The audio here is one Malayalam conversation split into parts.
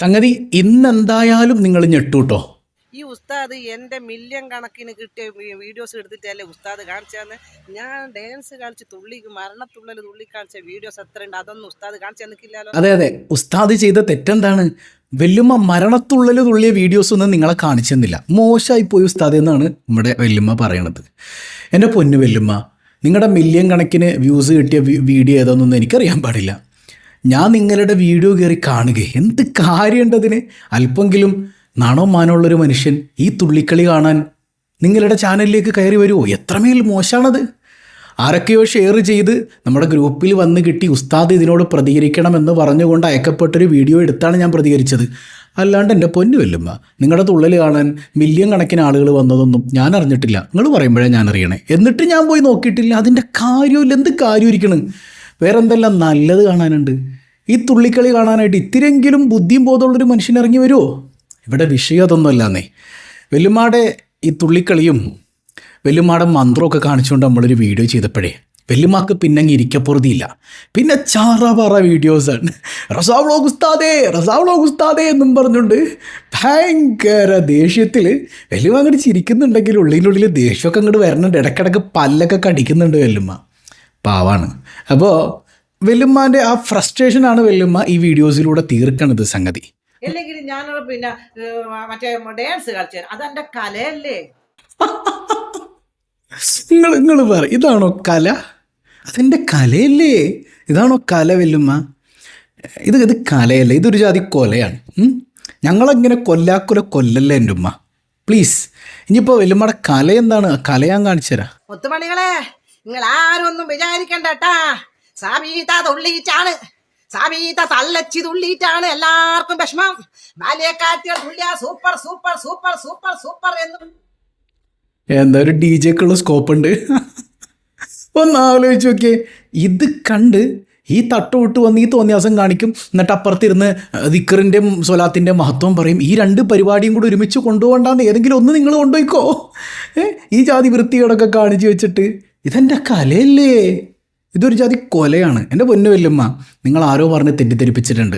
സംഗതി ഇന്നെന്തായാലും നിങ്ങൾ ഞെട്ടൂട്ടോ? ഈ ഉസ്താദ് എന്റെ മില്യൺ കണക്കിന് കിട്ടിയ വീഡിയോസ് എടുത്തിട്ടല്ലേ ഉസ്താദ് കാണിച്ചതെന്ന്? ഞാൻ ഡാൻസ് കളിച്ച് തുള്ളി മരണത്തുള്ളൽ തുള്ളി കാണിച്ച വീഡിയോസ് എത്ര ഉണ്ട് അതൊന്നും ഉസ്താദ് കാണിച്ചു തന്നിക്കില്ലല്ലോ അതെ അതെ. ഉസ്താദ് ചെയ്ത തെറ്റെന്താണ്? വെല്ലുമ്മ മരണത്തുള്ളൽ തുള്ളിയ വീഡിയോസ് ഒന്നും നിങ്ങളെ കാണിച്ചെന്നില്ല. മോശമായി പോയി ഉസ്താദ് എന്നാണ് നമ്മുടെ വെല്ലുമ്മ പറയണത്. എന്റെ പൊന്നു വെല്ലുമ്മ നിങ്ങളുടെ മില്യൺ കണക്കിന് വ്യൂസ് കിട്ടിയ വീഡിയോ ഏതാണെന്നൊന്നും എനിക്കറിയാൻ പാടില്ല. ഞാൻ നിങ്ങളുടെ വീഡിയോ കയറി കാണുക. എന്ത് കാര്യമുണ്ടതിന് അല്പമെങ്കിലും നാണോ മാനമുള്ളൊരു മനുഷ്യൻ ഈ തുള്ളിക്കളി കാണാൻ നിങ്ങളുടെ ചാനലിലേക്ക് കയറി വരുമോ എത്രമേൽ മോശമാണത്? ആരൊക്കെയോ ഷെയർ ചെയ്ത് നമ്മുടെ ഗ്രൂപ്പിൽ വന്ന് കിട്ടി ഉസ്താദ് ഇതിനോട് പ്രതികരിക്കണമെന്ന് പറഞ്ഞുകൊണ്ട് അയക്കപ്പെട്ടൊരു വീഡിയോ എടുത്താണ് ഞാൻ പ്രതികരിച്ചത്. അല്ലാണ്ട് എന്റെ പൊന്നു വല്ലുമ്മ നിങ്ങളുടെ തുള്ളൽ കാണാൻ മില്യൺ കണക്കിന് ആളുകൾ വന്നതൊന്നും ഞാൻ അറിഞ്ഞിട്ടില്ല. നിങ്ങൾ പറയുമ്പോഴേ ഞാൻ അറിയണേ. എന്നിട്ട് ഞാൻ പോയി നോക്കിയിട്ടില്ല. അതിന്റെ കാര്യമില്ല എന്ത് കാര്യം ഇരിക്കണം വേറെ എന്തെല്ലാം നല്ലത് കാണാനുണ്ട്? ഈ തുള്ളിക്കളി കാണാനായിട്ട് ഇത്തിരെങ്കിലും ബുദ്ധിയും ബോധമുള്ളൊരു മനുഷ്യൻ ഇറങ്ങി വരുമോ ഇവിടെ വിഷയം അതൊന്നും വെല്ലുമാടെ ഈ തുള്ളിക്കളിയും വെല്ലുമാടെ മന്ത്രമൊക്കെ കാണിച്ചുകൊണ്ട് നമ്മളൊരു വീഡിയോ ചെയ്തപ്പോഴേ വെല്ലുമാക്ക് പിന്നെ അങ്ങ് ഇരിക്കപ്പുറതിയില്ല. പിന്നെ ചാറ വീഡിയോസാണ് റസാവ്ളോ ഗുസ്താദേ റസാവ്ളോ ഗുസ്താദേ എന്നും പറഞ്ഞുകൊണ്ട് ഭയങ്കര ദേഷ്യത്തിൽ വെല്ലുമ അങ്ങോട്ട് ചിരിക്കുന്നുണ്ടെങ്കിൽ ഉള്ളിനുള്ളിൽ ദേഷ്യമൊക്കെ അങ്ങോട്ട് വരണുണ്ട്. ഇടയ്ക്കിടയ്ക്ക് പല്ലൊക്കെ കടിക്കുന്നുണ്ട് വെല്ലുമ്മ പാവാണ്. അപ്പോൾ വല്യമ്മാന്റെ ആ ഫ്രസ്ട്രേഷൻ ആണ് വെല്ലുമ്മ ഈ വീഡിയോസിലൂടെ തീർക്കണത് സംഗതി. അല്ലെങ്കിൽ ഞാൻ പിന്നെ മറ്റേ ഡാൻസ് കളിച്ചു അതെന്റെ കലയല്ലേ? നിങ്ങൾ നിങ്ങൾ പറ ഇതാണോ കല? അതെന്റെ കലയല്ലേ? ഇതാണോ കല വെല്ലുമ്മ? ഇത് ഇത് കലയല്ല? ഇതൊരു ജാതി കൊലയാണ്. ഞങ്ങളെങ്ങനെ കൊല്ലാക്കുല കൊല്ലല്ലേ എന്റെ ഉമ്മ? പ്ലീസ് ഇനിയിപ്പോൾ വെല്ലുമ്മയുടെ കല എന്താണ്? കലയാൻ കല ഞാൻ കാണിച്ചു തരാം. മുത്തുമണികളെ നിങ്ങൾ ആരും ഒന്നും വിചാരിക്കണ്ടട്ടാ സാബീത തുള്ളിയിട്ടാണ്. സാബീത തള്ളച്ചി തുള്ളിയിട്ടാണ് എല്ലാവർക്കും വിഷമം. ബാല്യക്കാറ്റികൾ തുള്ളിയ super super super super super എന്ന്. എന്താ ഒരു ഡി ജെക്കുള്ള സ്കോപ്പ് ഉണ്ട് ഒന്ന് ആലോചിച്ച് നോക്കിയേ. ഇത് കണ്ട് ഈ തട്ട് വിട്ട് വന്ന് ഈ തോന്നിയാസം കാണിക്കും. എന്നിട്ട് അപ്പുറത്തിരുന്ന് ദിക്കറിന്റെ സ്വലാത്തിന്റെ മഹത്വം പറയും. ഈ രണ്ട് പരിപാടിയും കൂടി ഒരുമിച്ച് കൊണ്ടുപോകണ്ടാന്ന് ഏതെങ്കിലും ഒന്ന് നിങ്ങൾ കൊണ്ടുപോയിക്കോ. ഈ ജാതി വൃത്തികളൊക്കെ കാണിച്ച് വെച്ചിട്ട്. ഇതെന്റെ കലയല്ലേ? ഇതൊരു ജാതി കൊലയാണ്. എന്റെ പൊന്നു വല്യമ്മ നിങ്ങൾ ആരോ പറഞ്ഞ് തെറ്റിദ്ധരിപ്പിച്ചിട്ടുണ്ട്.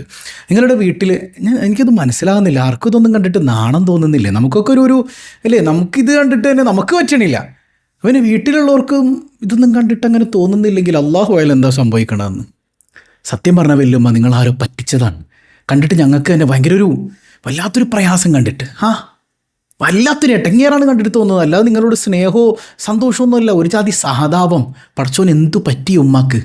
നിങ്ങളുടെ വീട്ടിൽ ഞാൻ എനിക്കത് മനസ്സിലാകുന്നില്ല. ആർക്കും ഇതൊന്നും കണ്ടിട്ട് നാണം തോന്നുന്നില്ലേ. നമുക്കൊക്കെ ഒരു ഒരു അല്ലേ? നമുക്കിത് കണ്ടിട്ട് തന്നെ നമുക്ക് പറ്റണില്ല. അവന് വീട്ടിലുള്ളവർക്കും ഇതൊന്നും കണ്ടിട്ട് അങ്ങനെ തോന്നുന്നില്ലെങ്കിൽ അള്ളാഹു ആയാലും എന്താ സംഭവിക്കണമെന്ന് സത്യം പറഞ്ഞ വല്യമ്മ നിങ്ങൾ ആരോ പറ്റിച്ചതാണ്. കണ്ടിട്ട് ഞങ്ങൾക്ക് തന്നെ ഭയങ്കര ഒരു വല്ലാത്തൊരു പ്രയാസം കണ്ടിട്ട്. ആ വല്ലാത്തൊരു എട്ടങ്ങേറാണ് കണ്ടിട്ട് തോന്നുന്നത് അല്ലാതെ നിങ്ങളോട് സ്നേഹമോ സന്തോഷമൊന്നുമല്ല. ഒരു ജാതി സഹതാപം. പടച്ചോൻ എന്തു പറ്റി ഉമ്മാക്ക്?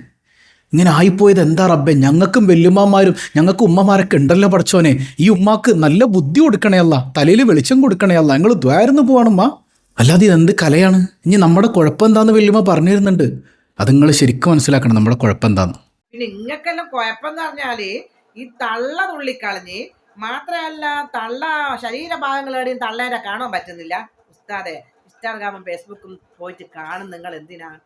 ഇങ്ങനെ ആയിപ്പോയത് എന്താ റബ്ബെ? ഞങ്ങൾക്കും വല്യമ്മമാരും ഞങ്ങൾക്ക് ഉമ്മമാരൊക്കെ ഉണ്ടല്ലോ പടച്ചോനെ ഈ ഉമ്മാക്ക് നല്ല ബുദ്ധി കൊടുക്കണേ അല്ല. തലയിൽ വെളിച്ചം കൊടുക്കണേ അല്ല. ഞങ്ങൾ ദ്വാരന്ന് പോവാണമ്മ അല്ലാതെ ഇതെന്ത് കലയാണ്? ഇനി നമ്മുടെ കുഴപ്പം എന്താന്ന് വല്യമ്മ പറഞ്ഞു തരുന്നുണ്ട്. അത് നിങ്ങൾ ശരിക്കും മനസ്സിലാക്കണം. നമ്മുടെ കുഴപ്പം എന്താന്ന്. പിന്നെ നിങ്ങൾക്കെല്ലാം കുഴപ്പം എന്ന് പറഞ്ഞാൽ ഈ തള്ള തുള്ളിക്കളഞ്ഞ് മാത്രമല്ല തള്ള ശരീരഭാഗങ്ങളുടെയും തള്ളേരെ കാണാൻ പറ്റുന്നില്ല. ഉസ്താദെ ഇൻസ്റ്റാഗ്രാമും ഫേസ്ബുക്കും പോയിട്ട് കാണും നിങ്ങൾ എന്തിനാ?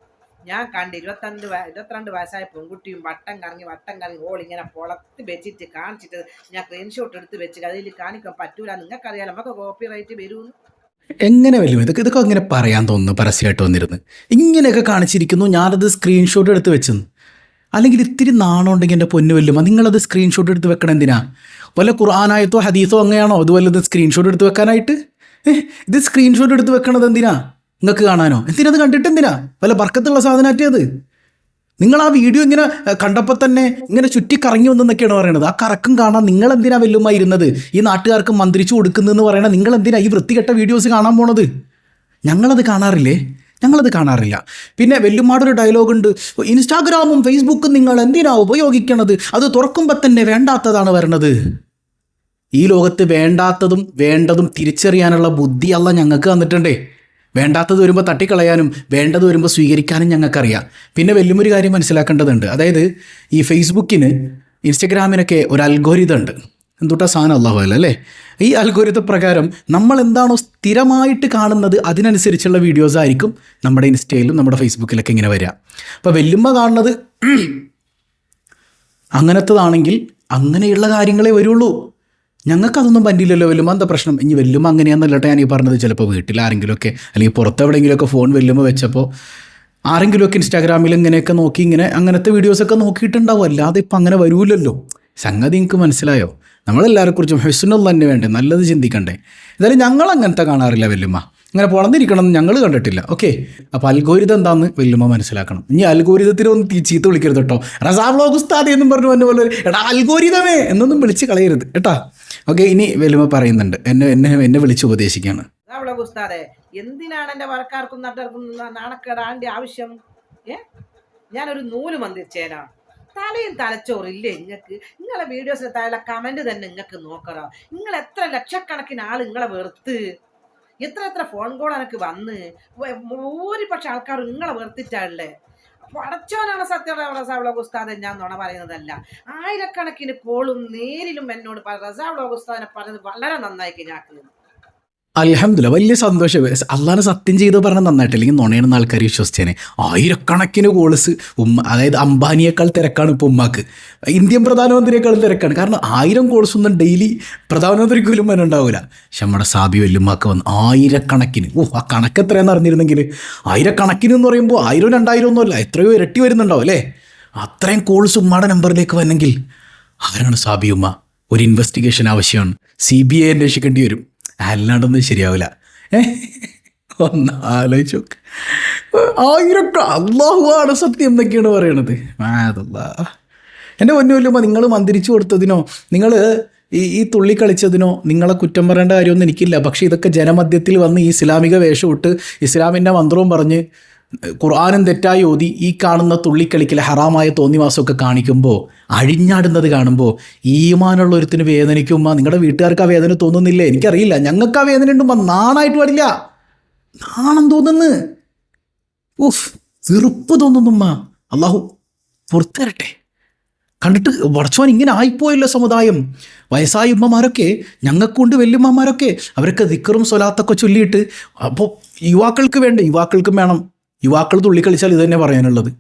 ഞാൻ കണ്ട് ഇരുപത്തിരണ്ട് വയ- ഇരുപത്തിരണ്ട് വയസ്സായ പെൺകുട്ടിയും വട്ടം കറങ്ങി വട്ടം കറങ്ങി ഓൾ ഇങ്ങനെ പുളത്ത് വെച്ചിട്ട് കാണിച്ചിട്ട് ഞാൻ സ്ക്രീൻഷോട്ട് എടുത്ത് വെച്ച് അതിൽ കാണിക്കാൻ പറ്റൂല. നിങ്ങൾക്കറിയാലോ നമുക്ക് കോപ്പി റൈറ്റ് വരുമെന്ന് എങ്ങനെ വരും? ഇതൊക്കെ ഇതൊക്കെ അങ്ങനെ പറയാൻ തോന്നുന്നു പരസ്യമായിട്ട് വന്നിരുന്നു. ഇങ്ങനെയൊക്കെ കാണിച്ചിരിക്കുന്നു ഞാനത് സ്ക്രീൻഷോട്ട് എടുത്ത് വെച്ചെന്ന്. അല്ലെങ്കിൽ ഇത്തിരി നാണമുണ്ടെങ്കിൽ എന്റെ പൊന്നു വല്ലുമ നിങ്ങളത് സ്ക്രീൻഷോട്ട് എടുത്ത് വെക്കണം എന്തിനാ? വല്ല ഖുർആാനായത്തോ ഹദീസോ അങ്ങനെയാണോ? അത് സ്ക്രീൻഷോട്ട് എടുത്ത് വെക്കാനായിട്ട്? ഇത് സ്ക്രീൻഷോട്ട് എടുത്ത് വെക്കണത് എന്തിനാ? നിങ്ങൾക്ക് കാണാനോ? എന്തിനാ? അത് കണ്ടിട്ട് എന്തിനാ? വല്ല ബർക്കത്തുള്ള സാധനമാറ്റിയത് നിങ്ങൾ ആ വീഡിയോ ഇങ്ങനെ കണ്ടപ്പോൾ തന്നെ ഇങ്ങനെ ചുറ്റി കറങ്ങി വന്നെന്നൊക്കെയാണ് പറയുന്നത് ആ കറക്കം കാണാൻ നിങ്ങൾ എന്തിനാ വല്ലുമായി ഇരുന്നത്? ഈ നാട്ടുകാർക്ക് മന്ത്രിച്ചു കൊടുക്കുന്നതെന്ന് പറയണത് നിങ്ങൾ എന്തിനാ ഈ വൃത്തികെട്ട വീഡിയോസ് കാണാൻ പോണത്? ഞങ്ങളത് കാണാറില്ലേ? ഞങ്ങളത് കാണാറില്ല. പിന്നെ വെല്ലുമാടൊരു ഡയലോഗ് ഉണ്ട് ഇൻസ്റ്റാഗ്രാമും ഫേസ്ബുക്കും നിങ്ങൾ എന്തിനാ ഉപയോഗിക്കണത്? അത് തുറക്കുമ്പോൾ തന്നെ വേണ്ടാത്തതാണ് വരണത്. ഈ ലോകത്ത് വേണ്ടാത്തതും വേണ്ടതും തിരിച്ചറിയാനുള്ള ബുദ്ധി അല്ല ഞങ്ങൾക്ക് തന്നിട്ടുണ്ടേ. വേണ്ടാത്തത് വരുമ്പോൾ തട്ടിക്കളയാനും വേണ്ടത് വരുമ്പോൾ സ്വീകരിക്കാനും ഞങ്ങൾക്കറിയാം. പിന്നെ വലിയൊരു കാര്യം മനസ്സിലാക്കേണ്ടതുണ്ട്. അതായത് ഈ ഫേസ്ബുക്കിന് ഇൻസ്റ്റഗ്രാമിനൊക്കെ ഒരു അൽഗോരിതം ഉണ്ട്. എന്തുട്ടാ സാധനം അള്ളാഹു അല്ല അല്ലേ? ഈ അൽഗോരിത പ്രകാരം നമ്മൾ എന്താണോ സ്ഥിരമായിട്ട് കാണുന്നത് അതിനനുസരിച്ചുള്ള വീഡിയോസ് ആയിരിക്കും നമ്മുടെ ഇൻസ്റ്റയിലും നമ്മുടെ ഫേസ്ബുക്കിലൊക്കെ ഇങ്ങനെ വരിക. അപ്പോൾ വെല്ലുമ്മ കാണുന്നത് അങ്ങനത്തതാണെങ്കിൽ അങ്ങനെയുള്ള കാര്യങ്ങളെ വരുള്ളൂ. ഞങ്ങൾക്കതൊന്നും പറ്റില്ലല്ലോ വല്ലുമ്പോൾ എന്താ പ്രശ്നം? ഇനി വല്ലുമ്മ അങ്ങനെയാണെന്നല്ലട്ടെ ഞാൻ ഈ പറഞ്ഞത്. ചിലപ്പോൾ വീട്ടിൽ ആരെങ്കിലുമൊക്കെ അല്ലെങ്കിൽ പുറത്തെവിടെയെങ്കിലുമൊക്കെ ഫോൺ വല്ലുമ്മ വെച്ചപ്പോൾ ആരെങ്കിലുമൊക്കെ ഇൻസ്റ്റാഗ്രാമിൽ ഇങ്ങനെയൊക്കെ നോക്കി ഇങ്ങനെ അങ്ങനത്തെ വീഡിയോസൊക്കെ നോക്കിയിട്ടുണ്ടാവും. അല്ലാതെ ഇപ്പം അങ്ങനെ വരൂലല്ലോ സംഗതി നിങ്ങൾക്ക് മനസ്സിലായോ? നമ്മളെല്ലാവരെ കുറിച്ചും ഹെസുനുള്ള തന്നെ വേണ്ടേ? നല്ലത് ചിന്തിക്കണ്ടേ? എന്തായാലും ഞങ്ങൾ അങ്ങനത്തെ കാണാറില്ല വല്യമ്മ. ഇങ്ങനെ പൊളന്നിരിക്കണം എന്ന് ഞങ്ങൾ കണ്ടിട്ടില്ല. ഓക്കെ? അപ്പോൾ അൽഗോരിതം എന്താന്ന് വല്യമ്മ മനസ്സിലാക്കണം. ഇനി അൽഗോരിതത്തിന് ഒന്ന് തീ- ചീത്ത വിളിക്കരുത് കേട്ടോ. റസാബ്ലോഗ് ഉസ്താദി എന്നും പറഞ്ഞു എന്നെ പോലെ എടാ അൽഗോരിതമേ എന്നൊന്നും വിളിച്ച് കളയരുത് കേട്ടാ? ഓക്കെ ഇനി വല്യമ്മ പറയുന്നുണ്ട്. എന്നെ എന്നെ എന്നെ വിളിച്ച് ഉപദേശിക്കുകയാണ് എന്തിനാണ് എന്റെ വർക്കാർക്കും നട്ടർക്കും നാണക്കേടാണ്ട് ആവശ്യം? ഏ? ഞാനൊരു നൂൽ മന്ദിച്ചേനാ തലയും തലച്ചോറില്ലേ നിങ്ങൾക്ക്? നിങ്ങളെ വീഡിയോസിന് താഴെ കമന്റ് തന്നെ നിങ്ങൾക്ക് നോക്കണം. നിങ്ങൾ എത്ര ലക്ഷക്കണക്കിന് ആൾ നിങ്ങളെ വെറുത്ത്? എത്ര എത്ര ഫോൺ കോൾ എനിക്ക് വന്ന്? ഭൂരിപക്ഷം ആൾക്കാർ നിങ്ങളെ വെറുത്തിട്ടാണല്ലേ? പടച്ചോനാണ് സത്യം റസാവ്ലോ ഉസ്താദ് ഞാൻ നുണ പറയുന്നതല്ല. ആയിരക്കണക്കിന് കോളും നേരിലും എന്നോട് റസാവ്ലോ ഉസ്താദിനെ പറഞ്ഞത് വളരെ നന്നായി ഞാക്ക് അലഹമില്ല വലിയ സന്തോഷം. അള്ളാഹാനെ സത്യം ചെയ്ത് പറഞ്ഞാൽ നന്നായിട്ട്. അല്ലെങ്കിൽ നുണയാണെന്ന് ആൾക്കാർ വിശ്വസിച്ചേനെ. ആയിരക്കണക്കിന് കോൾസ് ഉമ്മ അതായത് അംബാനിയേക്കാൾ തിരക്കാണ് ഇപ്പോൾ ഉമ്മാക്ക്. ഇന്ത്യൻ പ്രധാനമന്ത്രിയേക്കാൾ തിരക്കാണ്. കാരണം ആയിരം കോൾസ് ഒന്നും ഡെയിലി പ്രധാനമന്ത്രിക്ക് പോലും വരെ ഉണ്ടാവില്ല പക്ഷെ നമ്മുടെ സാബി വല്ലുമ്മാക്ക് വന്ന് ആയിരക്കണക്കിന്. ഓ ആ കണക്ക് എത്രയാണെന്ന് അറിഞ്ഞിരുന്നെങ്കിൽ ആയിരക്കണക്കിന് എന്ന് പറയുമ്പോൾ ആയിരം രണ്ടായിരം ഒന്നുമല്ല എത്രയോ ഇരട്ടി വരുന്നുണ്ടാവും അല്ലേ? അത്രയും കോൾസ് ഉമ്മയുടെ നമ്പറിലേക്ക് വന്നെങ്കിൽ ആരാണ് സാബി ഉമ്മ. ഒരു ഇൻവെസ്റ്റിഗേഷൻ ആവശ്യമാണ്. സി ബി ഐ അന്വേഷിക്കേണ്ടി വരും. അല്ലാണ്ടൊന്നും ശരിയാവില്ല. ഒന്ന് ആലോചിച്ച് നോക്ക്. ആയിരം അള്ളാഹുവാണ് സത്യം എന്നൊക്കെയാണ് പറയണത്. അതല്ലാ എന്റെ പൊന്നുവല്ലുമ്പോൾ നിങ്ങൾ മന്ദിരിച്ചു കൊടുത്തതിനോ നിങ്ങൾ ഈ ഈ തുള്ളി കളിച്ചതിനോ നിങ്ങളെ കുറ്റം പറയേണ്ട കാര്യമൊന്നും എനിക്കില്ല. പക്ഷേ ഇതൊക്കെ ജനമധ്യത്തിൽ വന്ന് ഈ ഇസ്ലാമിക വേഷം ഇട്ട് ഇസ്ലാമിന്റെ മന്ത്രവും പറഞ്ഞ് ഖുർആാനും തെറ്റായി ഓതി ഈ കാണുന്ന തുള്ളിക്കളിക്കൽ ഹറാമായ തോന്നിവാസമൊക്കെ കാണിക്കുമ്പോൾ അഴിഞ്ഞാടുന്നത് കാണുമ്പോൾ ഈമാനുള്ള ഒരുത്തിന് വേദനിക്കുമ്പോൾ നിങ്ങളുടെ വീട്ടുകാർക്ക് ആ വേദന തോന്നുന്നില്ലേ? എനിക്കറിയില്ല. ഞങ്ങൾക്ക് ആ വേദന ഉണ്ടുമ്പോൾ നാണായിട്ട് പാടില്ല. നാണം തോന്നുന്നു. ഉഫ് വെറുപ്പ് തോന്നുന്നുമ്മ അള്ളാഹു പുറത്തരട്ടെ. കണ്ടിട്ട് വടച്ചോൻ ഇങ്ങനെ ആയിപ്പോയല്ലോ സമുദായം. വയസ്സായ ഉമ്മമാരൊക്കെ ഞങ്ങൾക്കുണ്ട് വല്യമ്മമാരൊക്കെ അവരൊക്കെ ദിക്കറും സ്വലാത്തൊക്കെ ചൊല്ലിയിട്ട് അപ്പോൾ യുവാക്കൾക്ക് വേണ്ട? യുവാക്കൾക്കും വേണം. യുവാക്കൾ തുള്ളിക്കളിച്ചാൽ ഇത് തന്നെ പറയാനുള്ളത്.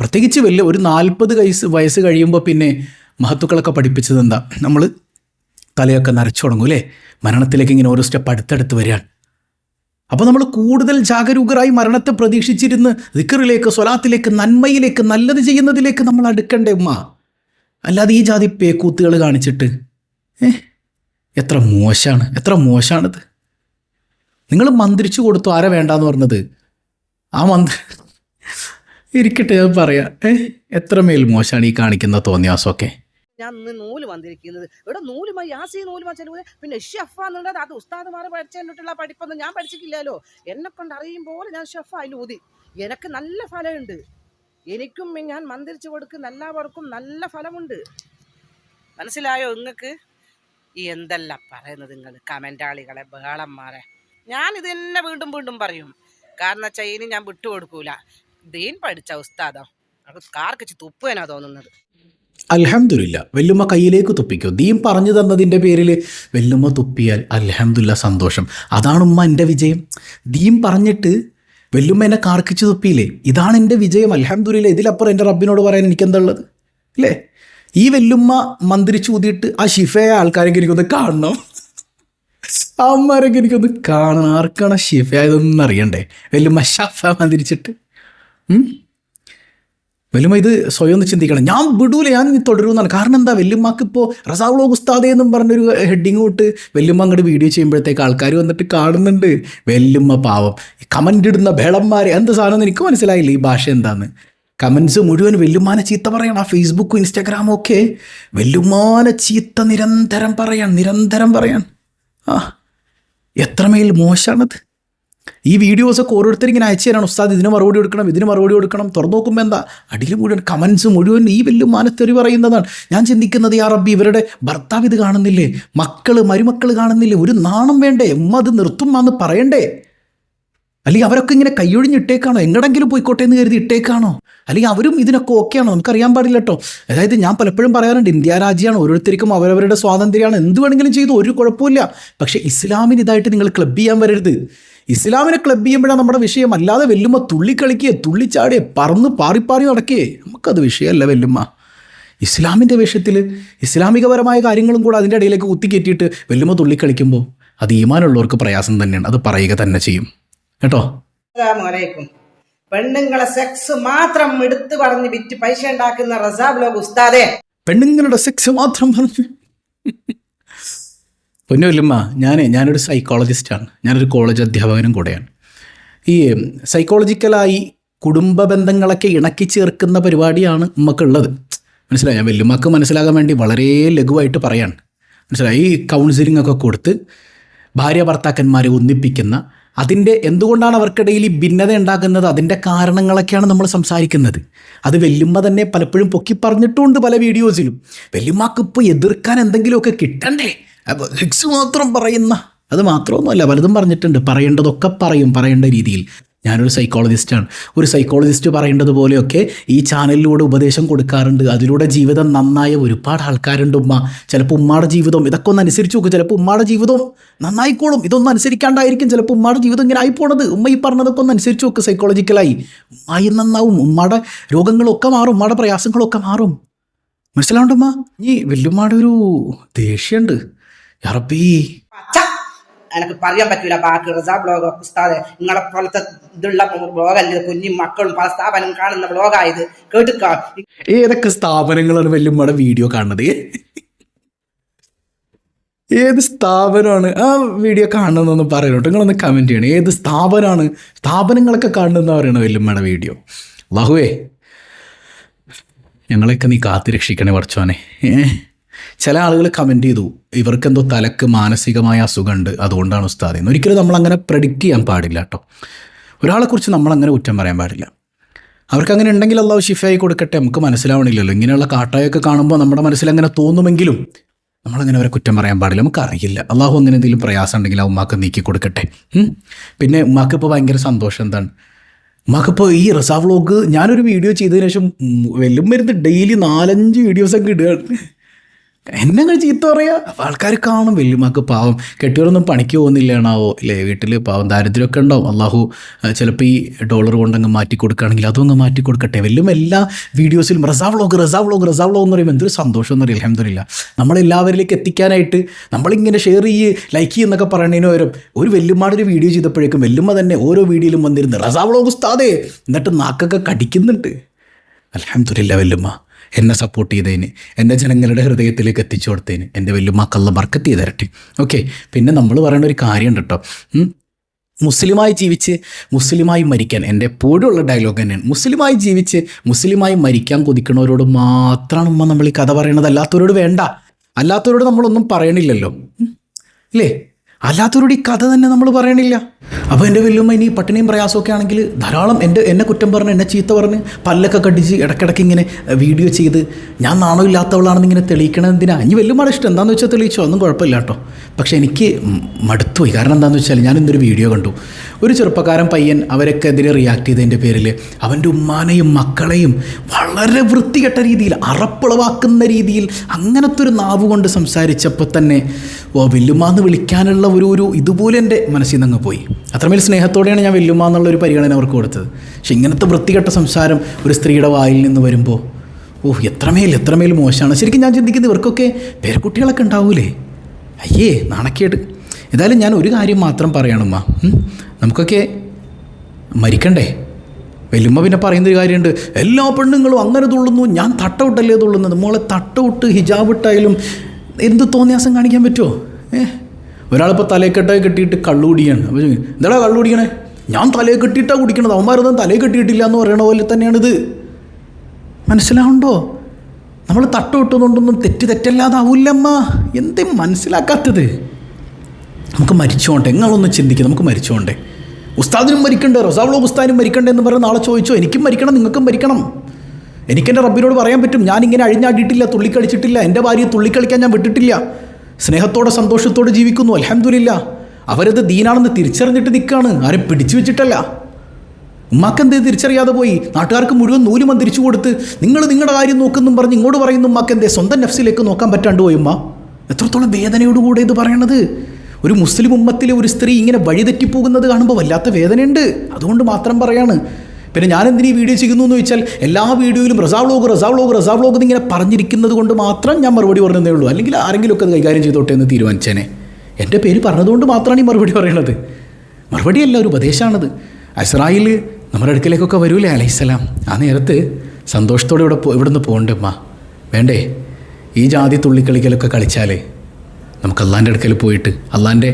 പ്രത്യേകിച്ച് വലിയ ഒരു നാൽപ്പത് വയസ്സ് വയസ്സ് കഴിയുമ്പോൾ പിന്നെ മഹത്തുക്കളൊക്കെ പഠിപ്പിച്ചത് എന്താ? നമ്മൾ തലയൊക്കെ നരച്ചു തുടങ്ങും അല്ലേ? മരണത്തിലേക്ക് ഇങ്ങനെ ഓരോ സ്റ്റെപ്പ് അടുത്തടുത്ത് വരികയാണ്. അപ്പോൾ നമ്മൾ കൂടുതൽ ജാഗരൂകരായി മരണത്തെ പ്രതീക്ഷിച്ചിരുന്ന് ദിക്കറിലേക്ക് സ്വലാത്തിലേക്ക് നന്മയിലേക്ക് നല്ലത് ചെയ്യുന്നതിലേക്ക് നമ്മൾ അടുക്കണ്ടേ ഉമ്മ? അല്ലാതെ ഈ ജാതി പേക്കൂത്തുകൾ കാണിച്ചിട്ട് ഏ? എത്ര മോശമാണ് എത്ര മോശമാണിത് നിങ്ങൾ മന്ത്രിച്ചു കൊടുത്തു ആരെ വേണ്ടാന്ന് പറഞ്ഞത്? ആ മന്ത്രി ഇരിക്കട്ടെ ഞാൻ പറയാ. ഏ? എത്ര മേൽ മോശമാണ് ഈ കാണിക്കുന്ന തോന്നിയാസമൊക്കെ? ഞാൻ നൂൽ വന്നിരിക്കുന്നത്. ഇവിടെ നൂലുമ യാസി നൂലുമ ചെലവ് പിന്നെ ഷെഫാന്നുള്ളത് അത് ഉസ്താദുമാർ പഠിച്ചിട്ടുള്ള പഠിപ്പൊന്നും ഞാൻ പഠിച്ചിട്ടില്ലല്ലോ. എന്നെ കൊണ്ട് അറിയുമ്പോൾ ഞാൻ ഷെഫ് അതിൽ ഊതി. എനിക്ക് നല്ല ഫലമുണ്ട്. എനിക്കും ഞാൻ മന്ദിരിച്ചു കൊടുക്കുന്ന എല്ലാവർക്കും നല്ല ഫലമുണ്ട്. മനസ്സിലായോ നിങ്ങൾക്ക് എന്തെല്ലാം പറയുന്നത് നിങ്ങൾ കമന്റാളികളെ ബഹളന്മാരെ. ഞാൻ ഇത് തന്നെ വീണ്ടും വീണ്ടും പറയും. കാരണം വെച്ചാൽ ഇനി ഞാൻ വിട്ടുകൊടുക്കൂല ദീൻ പഠിച്ച ഉസ്താദോ. കാർക്കിച്ച് തുപ്പുവേനാ തോന്നുന്നത്. അലഹമില്ല വെല്ലുമ്മ കയ്യിലേക്ക് തുപ്പിക്കോ. ദീം പറഞ്ഞു തന്നതിന്റെ പേരിൽ വെല്ലുമ്മ തുപ്പിയാൽ അലഹമില്ല സന്തോഷം. അതാണ് ഉമ്മ എന്റെ വിജയം. ദീം പറഞ്ഞിട്ട് വെല്ലുമ്മ എന്നെ കാർക്കിച്ച് തുപ്പിയില്ലേ? ഇതാണ് എന്റെ വിജയം. അലഹമില്ല ഇതിലപ്പുറം എന്റെ റബ്ബിനോട് പറയാൻ എനിക്കെന്താ ഉള്ളത് അല്ലേ ഈ വെല്ലുമ്മ മന്ത്രിച്ചു ഊതിയിട്ട് ആ ഷിഫയെ ആൾക്കാരെങ്കിലും എനിക്കൊന്ന് കാണണം. അമ്മമാരൊക്കെ എനിക്കൊന്ന് കാണണം. ആർക്കാണ് ഷിഫ ഇതൊന്നും അറിയണ്ടേ. വെല്ലുമ്മ ഷഫ തിരിച്ചിട്ട് വലിയ ഇത് സ്വയം ഒന്ന് ചിന്തിക്കണം. ഞാൻ വിടൂല. ഞാൻ ഇനി തുടരുമെന്നാണ്. കാരണം എന്താ? വല്യമ്മക്ക് ഇപ്പോൾ റസാവുളോ ഗുസ്താദേ എന്നും പറഞ്ഞൊരു ഹെഡിങ് ഇട്ട് വല്യമ്മ അങ്ങോട്ട് വീഡിയോ ചെയ്യുമ്പോഴത്തേക്ക് ആൾക്കാർ വന്നിട്ട് കാണുന്നുണ്ട്. വല്യമ്മ പാവം. കമന്റ് ഇടുന്ന ബേളന്മാരെ എന്ത് സാധനം എനിക്ക് മനസ്സിലായില്ല. ഈ ഭാഷ എന്താന്ന്. കമൻസ് മുഴുവൻ വല്യമ്മാനെ ചീത്ത പറയണം. ആ ഫേസ്ബുക്കും ഇൻസ്റ്റാഗ്രാമും ഒക്കെ വല്യമ്മാനെ ചീത്ത നിരന്തരം പറയാൻ നിരന്തരം പറയാൻ ആ. എത്രമേൽ മോശമാണത് ഈ വീഡിയോസൊക്കെ ഓരോരുത്തർ ഇങ്ങനെ അയച്ചു തരാണ്. ഉസ്താദ് ഇതിന് മറുപടി കൊടുക്കണം ഇതിന് മറുപടി കൊടുക്കണം. തുറന്നു നോക്കുമ്പോൾ എന്താ? അടിയിൽ മുഴുവൻ കമൻസ് മുഴുവൻ ഈ വലിയ മാനത്തെറി പറയുന്നതാണ്. ഞാൻ ചിന്തിക്കുന്നത് യാ റബ്ബി ഇവരുടെ ഭർത്താവ് ഇത് കാണുന്നില്ലേ? മക്കൾ മരുമക്കൾ കാണുന്നില്ലേ? ഒരു നാണം വേണ്ടേ? ഉമ്മ അത് നിർത്തും എന്ന് പറയണ്ടേ? അല്ലെങ്കിൽ അവരൊക്കെ ഇങ്ങനെ കൈയൊഴിഞ്ഞിട്ടേക്കാണോ എങ്ങടെങ്കിലും പോയിക്കോട്ടെ എന്ന് കരുതി ഇട്ടേക്കാണോ? അല്ലെങ്കിൽ അവരും ഇതിനൊക്കെ ഓക്കെയാണോ നമുക്കറിയാൻ പാടില്ല കേട്ടോ അതായത് ഞാൻ പലപ്പോഴും പറയാറുണ്ട് ഇന്ത്യ രാജ്യമാണ് ഓരോരുത്തർക്കും അവരവരുടെ സ്വാതന്ത്ര്യമാണ്. എന്ത് വേണമെങ്കിലും ചെയ്തു ഒരു കുഴപ്പമില്ല പക്ഷേ ഇസ്ലാമിന് ഇതായിട്ട് നിങ്ങൾ ക്ലബ് ചെയ്യാൻ വരരുത്. ഇസ്ലാമിനെ ക്ലബ് ചെയ്യുമ്പോഴാണ് നമ്മുടെ വിഷയം. അല്ലാതെ വെല്ലുമ്മ തുള്ളിക്കളിക്കുക തുള്ളിച്ചാടിയെ പറന്ന് പാറിപ്പാറി നടക്കേ. നമുക്കത് വിഷയമല്ല വെല്ലുമ്മ. ഇസ്ലാമിന്റെ വിഷയത്തിൽ ഇസ്ലാമികപരമായ കാര്യങ്ങളും കൂടെ അതിന്റെ ഇടയിലേക്ക് കുത്തിക്കയറ്റിയിട്ട് വെല്ലുമ്മ തുള്ളിക്കളിക്കുമ്പോൾ അത് ഈമാനുള്ളവർക്ക് പ്രയാസം തന്നെയാണ്. അത് പറയുക തന്നെ ചെയ്യും. കേട്ടോ? പെണ്ണുങ്ങളെ സെക്സ് മാത്രം എടുത്തു പറഞ്ഞ് വിറ്റ് പൈസ ഉണ്ടാക്കുന്ന റസാ ബ്ലോഗ് ഉസ്താദെ. പെണ്ണുങ്ങളുടെ സെക്സ് മാത്രം പറഞ്ഞു. പൊന്നുമില്ലമ്മ ഞാൻ ഞാനൊരു സൈക്കോളജിസ്റ്റാണ് ഞാനൊരു കോളേജ് അധ്യാപകനും കൂടെയാണ്. ഈ സൈക്കോളജിക്കലായി കുടുംബ ബന്ധങ്ങളൊക്കെ ഇണക്കി ചേർക്കുന്ന പരിപാടിയാണ് നമുക്കുള്ളത് മനസ്സിലായി? ഞാൻ വല്യമ്മക്ക് മനസ്സിലാകാൻ വേണ്ടി വളരെ ലഘുവായിട്ട് പറയാണ്. മനസ്സിലായി? ഈ കൗൺസിലിംഗ് ഒക്കെ കൊടുത്ത് ഭാര്യ ഭർത്താക്കന്മാരെ ഒന്നിപ്പിക്കുന്ന അതിന്റെ എന്തുകൊണ്ടാണ് അവർക്കിടയിൽ ഈ ഭിന്നത ഉണ്ടാക്കുന്നത് അതിന്റെ കാരണങ്ങളൊക്കെയാണ് നമ്മൾ സംസാരിക്കുന്നത്. അത് വെല്ലുമ്മ തന്നെ പലപ്പോഴും പൊക്കി പറഞ്ഞിട്ടുമുണ്ട് പല വീഡിയോസിലും. വെല്ലുമ്മക്ക് ഇപ്പോൾ എതിർക്കാൻ എന്തെങ്കിലുമൊക്കെ കിട്ടണ്ടേ? സെക്സ് മാത്രം പറയുന്ന അത് മാത്രമൊന്നുമല്ല പലതും പറഞ്ഞിട്ടുണ്ട്. പറയേണ്ടതൊക്കെ പറയും പറയേണ്ട രീതിയിൽ. ഞാനൊരു സൈക്കോളജിസ്റ്റാണ് ഒരു സൈക്കോളജിസ്റ്റ് പറയേണ്ടത് പോലെയൊക്കെ ഈ ചാനലിലൂടെ ഉപദേശം കൊടുക്കാറുണ്ട്. അതിലൂടെ ജീവിതം നന്നായ ഒരുപാട് ആൾക്കാരുണ്ട് ഉമ്മ. ചിലപ്പോൾ ഉമ്മയുടെ ജീവിതം ഇതൊക്കെ ഒന്ന് അനുസരിച്ച് നോക്കും. ചിലപ്പോൾ ഉമ്മയുടെ ജീവിതം നന്നായിക്കോളും. ഇതൊന്നും അനുസരിക്കാണ്ടായിരിക്കും. ചിലപ്പോൾ ഉമ്മയുടെ ജീവിതം ഇങ്ങനെ ആയി ആയിപ്പോണത്. ഉമ്മ ഈ പറഞ്ഞതൊക്കെ ഒന്ന് അനുസരിച്ച് നോക്ക് സൈക്കോളജിക്കലായി ഉമ്മായി നന്നാവും. ഉമ്മയുടെ രോഗങ്ങളൊക്കെ മാറും. ഉമ്മയുടെ പ്രയാസങ്ങളൊക്കെ മാറും. മനസ്സിലാവുണ്ടമ്മ ഈ വല്യമ്മയുടെ ഒരു ദേഷ്യമുണ്ട് യറബീ എനിക്ക് പറയാൻ പറ്റൂല ബാക്കി റസാ ബ്ലോഗ് ഉസ്താദ് നിങ്ങളെ പോലത്തെ ഇതുള്ള ബ്ലോഗല്ല കുഞ്ഞും മക്കളും പല സ്ഥാപനം കാണുന്ന ബ്ലോഗായത് കേട്ടുക്കാ. ഏതൊക്കെ സ്ഥാപനങ്ങളാണ് വല്യമ്മയുടെ വീഡിയോ കാണുന്നത് ഏത് സ്ഥാപനമാണ്? ആ വീഡിയോ കാണുന്നതെന്ന് പറയണോട്ടോ നിങ്ങളൊന്ന് കമന്റ് ചെയ്യണം. ഏത് സ്ഥാപനമാണ് സ്ഥാപനങ്ങളൊക്കെ കാണുന്നതെന്ന് പറയണ വല്യമ്മയുടെ വീഡിയോ? ലഹുവേ ഞങ്ങളെയൊക്കെ നീ കാത്തു രക്ഷിക്കണേ പറച്ചോനെ ഏ? ചില ആളുകൾ കമന്റ് ചെയ്തു ഇവർക്കെന്തോ തലക്ക് മാനസികമായ അസുഖമുണ്ട് അതുകൊണ്ടാണ് ഉസ്താദ് എന്ന്. ഒരിക്കലും നമ്മളങ്ങനെ പ്രഡിക്റ്റ് ചെയ്യാൻ പാടില്ല കേട്ടോ ഒരാളെക്കുറിച്ച് നമ്മളങ്ങനെ കുറ്റം പറയാൻ പാടില്ല. അവർക്ക് അങ്ങനെ ഉണ്ടെങ്കിൽ അള്ളാഹു ഷിഫയായി കൊടുക്കട്ടെ നമുക്ക് മനസ്സിലാവണില്ലല്ലോ. ഇങ്ങനെയുള്ള കാട്ടായൊക്കെ കാണുമ്പോൾ നമ്മുടെ മനസ്സിൽ അങ്ങനെ തോന്നുമെങ്കിലും നമ്മളങ്ങനെ അവരെ കുറ്റം പറയാൻ പാടില്ല നമുക്കറിയില്ല. അള്ളാഹു അങ്ങനെ എന്തെങ്കിലും പ്രയാസം ഉണ്ടെങ്കിൽ ആ ഉമ്മാക്ക് നീക്കി കൊടുക്കട്ടെ. പിന്നെ ഉമ്മാക്ക് ഇപ്പോൾ ഭയങ്കര സന്തോഷം എന്താണ്? ഉമ്മാക്കിപ്പോൾ ഈ റസാ വ്ളോഗ് ഞാനൊരു വീഡിയോ ചെയ്തതിന് ശേഷം വെല്ലും വരുന്ന ഡെയിലി നാലഞ്ച് വീഡിയോസൊക്കെ ഇടുകയാണ്. എന്നെ അങ്ങനെ ചീത്ത പറയാ? അപ്പോൾ ആൾക്കാർ കാണും വല്യമ്മക്ക് പാവം. കെട്ടിയവരൊന്നും പണിക്ക് പോകുന്നില്ലാണാവോ? അല്ലേ വീട്ടിൽ പാവം ദാരിദ്ര്യമൊക്കെ ഉണ്ടാവും അള്ളാഹു ചിലപ്പോൾ ഈ ഡോളർ കൊണ്ടങ്ങ് മാറ്റി കൊടുക്കുകയാണെങ്കിൽ അതും അങ്ങ് മാറ്റി കൊടുക്കട്ടെ. വല്യം എല്ലാ വീഡിയോസിലും Raza vlog Raza vlog Raza vlog എന്ന് പറയുമ്പോൾ എന്തൊരു സന്തോഷം എന്ന് അറിയില്ല അഹമ്മദില്ല നമ്മളെല്ലാവരിലേക്ക് എത്തിക്കാനായിട്ട് നമ്മളിങ്ങനെ ഷെയർ ചെയ്യ് ലൈക്ക് ചെയ്യുന്നൊക്കെ പറയണതിന് പകരം ഒരു വല്യമ്മയുടെ വീഡിയോ ചെയ്തപ്പോഴേക്കും വല്യമ്മ തന്നെ ഓരോ വീഡിയോയിലും വന്നിരുന്നു റസാ വ്ളോഗ് ഉസ്താദേ എന്നിട്ട് നാക്കൊക്കെ കടിക്കുന്നുണ്ട്. അലഹമ്മദില്ല വല്യമ്മ. എന്നെ സപ്പോർട്ട് ചെയ്തതിന് എന്റെ ജനങ്ങളുടെ ഹൃദയത്തിലേക്ക് എത്തിച്ചു കൊടുത്തതിന് എന്റെ വല്യമ്മക്കല്ല ബർക്കത്ത് ചെയ്ത് തരട്ടെ. ഓക്കെ പിന്നെ നമ്മൾ പറയുന്ന ഒരു കാര്യമുണ്ട് കേട്ടോ മുസ്ലിമായി ജീവിച്ച് മുസ്ലിമായി മരിക്കാൻ എന്റെ എപ്പോഴും ഉള്ള ഡയലോഗ് തന്നെയാണ്. മുസ്ലിമായി ജീവിച്ച് മുസ്ലിമായി മരിക്കാൻ കൊതിക്കുന്നവരോട് മാത്രമാണ് ഉമ്മ നമ്മൾ ഈ കഥ പറയണത്. അല്ലാത്തവരോട് വേണ്ട. അല്ലാത്തവരോട് നമ്മളൊന്നും പറയണില്ലല്ലോ. അല്ലേ അല്ലാത്തവരോട് ഈ കഥ തന്നെ നമ്മൾ പറയണില്ല. അപ്പോൾ എന്റെ വല്യമ്മ ഇനി പട്ടിണിയും പ്രയാസമൊക്കെ ആണെങ്കിൽ ധാരാളം എന്റെ എന്നെ കുറ്റം പറഞ്ഞ് എന്നെ ചീത്ത പറഞ്ഞ് പല്ലൊക്കെ കടിച്ച് ഇടയ്ക്കിടയ്ക്ക് ഇങ്ങനെ വീഡിയോ ചെയ്ത് ഞാൻ നാണോ ഇല്ലാത്തവളാണെന്ന് ഇങ്ങനെ തെളിയിക്കണം എന്തിനാ? ഇനി വല്യമ്മയുടെ ഇഷ്ടം. എന്താണെന്ന് വെച്ചാൽ തെളിയിച്ചോ? ഒന്നും കുഴപ്പമില്ല കേട്ടോ. പക്ഷേ എനിക്ക് മടുത്തുപോയി. കാരണം എന്താണെന്ന് വെച്ചാൽ ഞാൻ ഇന്നൊരു വീഡിയോ കണ്ടു. ഒരു ചെറുപ്പക്കാരൻ പയ്യൻ അവരൊക്കെ എതിരെ റിയാക്ട് ചെയ്തതിന്റെ പേരിൽ അവന്റെ ഉമ്മാനെയും മക്കളെയും വളരെ വൃത്തികെട്ട രീതിയിൽ അറപ്പുളവാക്കുന്ന രീതിയിൽ അങ്ങനത്തെ ഒരു നാവ് കൊണ്ട് സംസാരിച്ചപ്പോൾ തന്നെ ഓ വല്യുമാന്ന് വിളിക്കാനുള്ള ഒരു ഒരു ഇതുപോലെ എന്റെ മനസ്സിൽ നിന്ന് പോയി. അത്രമേൽ സ്നേഹത്തോടെയാണ് ഞാൻ വെല്ലുമ്മ എന്നുള്ള ഒരു പരിഗണന അവർക്ക് കൊടുത്തത്. പക്ഷെ ഇങ്ങനത്തെ വൃത്തികെട്ട സംസാരം ഒരു സ്ത്രീയുടെ വായിൽ നിന്ന് വരുമ്പോൾ ഓഹ് എത്രമേൽ എത്രമേൽ മോശമാണ്. ശരിക്കും ഞാൻ ചിന്തിക്കുന്നത് ഇവർക്കൊക്കെ പേരക്കുട്ടികളൊക്കെ ഉണ്ടാവൂലേ? അയ്യേ നാണക്കേട്. ഏതായാലും ഞാൻ ഒരു കാര്യം മാത്രം പറയണമ്മ നമുക്കൊക്കെ മരിക്കണ്ടേ? വെല്ലുമ്മ പിന്നെ പറയുന്നൊരു കാര്യമുണ്ട്. എല്ലാ പെണ്ണുങ്ങളും അങ്ങനെ തുള്ളുന്നു. ഞാൻ തട്ടവിട്ടല്ലേ തുള്ളുന്നത്. മോളെ തട്ടവിട്ട് ഹിജാബ് ഇട്ടായാലും എന്ത് തോന്നിയാസം കാണിക്കാൻ പറ്റുമോ ഏ ഒരാളിപ്പോൾ തലയെ കെട്ടായി കെട്ടിയിട്ട് കള്ളു കുടിയാണ് അപ്പോൾ എന്താടാ കള്ളു കുടിക്കണേ? ഞാൻ തലയെ കെട്ടിയിട്ടാണ് കുടിക്കണത്. അവന്മാരൊന്നും തലയെ കെട്ടിയിട്ടില്ല എന്ന് പറയണ പോലെ തന്നെയാണിത്. മനസ്സിലാവുണ്ടോ നമ്മൾ തട്ടുവിട്ടതുകൊണ്ടൊന്നും തെറ്റ് തെറ്റല്ലാതാവൂല്ലമ്മ. എന്തേ മനസ്സിലാക്കാത്തത്? നമുക്ക് മരിച്ചോണ്ടേ നിങ്ങളൊന്ന് ചിന്തിക്കുക നമുക്ക് മരിച്ചോണ്ടേ ഉസ്താദിനും മരിക്കണ്ടേ? റസാവളോ ഉസ്താദിനും മരിക്കണ്ടേ എന്ന് പറഞ്ഞ് നാളെ ചോദിച്ചോ? എനിക്കും മരിക്കണം നിങ്ങൾക്കും മരിക്കണം. എനിക്കെന്റെ റബ്ബിനോട് പറയാൻ പറ്റും. ഞാൻ ഇങ്ങനെ അഴിഞ്ഞാടിയിട്ടില്ല തുള്ളിക്കളിച്ചിട്ടില്ല എന്റെ ഭാര്യയെ തുള്ളിക്കളിക്കാൻ ഞാൻ വിട്ടിട്ടില്ല. സ്നേഹത്തോടെ സന്തോഷത്തോടെ ജീവിക്കുന്നു. അലഹമില്ല അവരത് ദീനാണെന്ന് തിരിച്ചറിഞ്ഞിട്ട് നിൽക്കുകയാണ് ആരും പിടിച്ചു വെച്ചിട്ടല്ല. ഉമ്മാക്ക് എന്തേ തിരിച്ചറിയാതെ പോയി? നാട്ടുകാർക്ക് മുഴുവൻ നൂൽ തിരിച്ചു കൊടുത്ത് നിങ്ങൾ നിങ്ങളുടെ കാര്യം നോക്കുന്നും പറഞ്ഞ് ഇങ്ങോട്ട് പറയുന്നു ഉമ്മാക്ക് എന്തേ? സ്വന്തം നഫ്സിലേക്ക് നോക്കാൻ പറ്റാണ്ട് പോയി ഉമ്മ. എത്രത്തോളം വേദനയോടുകൂടെ ഇത് പറയണത്? ഒരു മുസ്ലിം ഉമ്മത്തിലെ ഒരു സ്ത്രീ ഇങ്ങനെ വഴിതെറ്റിപ്പോകുന്നത് കാണുമ്പോൾ വല്ലാത്ത വേദനയുണ്ട്. അതുകൊണ്ട് മാത്രം പറയാണ്. പിന്നെ ഞാൻ എന്തിനീ വീഡിയോ ചെയ്യുന്നു എന്ന് വെച്ചാൽ എല്ലാ വീഡിയോയിലും റസാവ്ലോഗ് റസാവ്ലോഗ് റസാവ്ലോഗ് എന്നിങ്ങനെ പറഞ്ഞിരിക്കുന്നത് കൊണ്ട് മാത്രം ഞാൻ മറുപടി പറഞ്ഞതേ ഉള്ളൂ. അല്ലെങ്കിൽ ആരെങ്കിലും ഒക്കെ അത് കൈകാര്യം ചെയ്തോട്ടെ എന്ന് തീരുമാനിച്ചേനെ. എന്റെ പേര് പറഞ്ഞതുകൊണ്ട് മാത്രമാണ് ഈ മറുപടി പറയണത്. മറുപടിയല്ല ഒരു ഉപദേശമാണത് അസ്രായിൽ നമ്മുടെ അടുക്കലേക്കൊക്കെ വരൂലേ അലൈഹിസ്സലാം ആ നേരത്ത് സന്തോഷത്തോടെ ഇവിടെ ഇവിടെ നിന്ന് പോകണ്ടേ അമ്മ വേണ്ടേ? ഈ ജാതി തുള്ളിക്കളിക്കലൊക്കെ കളിച്ചാലേ നമുക്ക് അള്ളാന്റെ അടുക്കൽ പോയിട്ട് അള്ളാന്റെ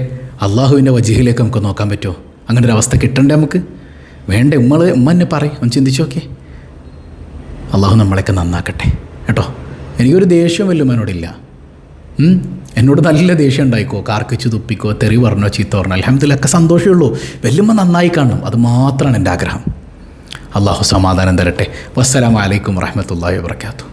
അള്ളാഹുവിന്റെ വജീഹിലേക്ക് നമുക്ക് നോക്കാൻ പറ്റുമോ? അങ്ങനെ ഒരു അവസ്ഥ കിട്ടണ്ടേ നമുക്ക്? വേണ്ട ഉമ്മൾ ഉമ്മ എന്നെ പറയും ഒന്ന് ചിന്തിച്ചു നോക്കേ അള്ളാഹു നമ്മളെയൊക്കെ നന്നാക്കട്ടെ കേട്ടോ? എനിക്കൊരു ദേഷ്യം വല്ലുമ്മനോടില്ല ഉം? എന്നോട് നല്ല ദേഷ്യം ഉണ്ടായിക്കോ? കാർക്കിച്ച് തുപ്പിക്കോ തെറി പറഞ്ഞോ ചീത്ത പറഞ്ഞോ അലഹമ്മദില്ലൊക്കെ സന്തോഷമുള്ളൂ വല്ലുമ്മ നന്നായി കാണണം അത് മാത്രമാണ് എന്റെ ആഗ്രഹം. അള്ളാഹു സമാധാനം തരട്ടെ. വസ്സലാമലൈക്കും വറഹമത്തല്ലാ വാത്തു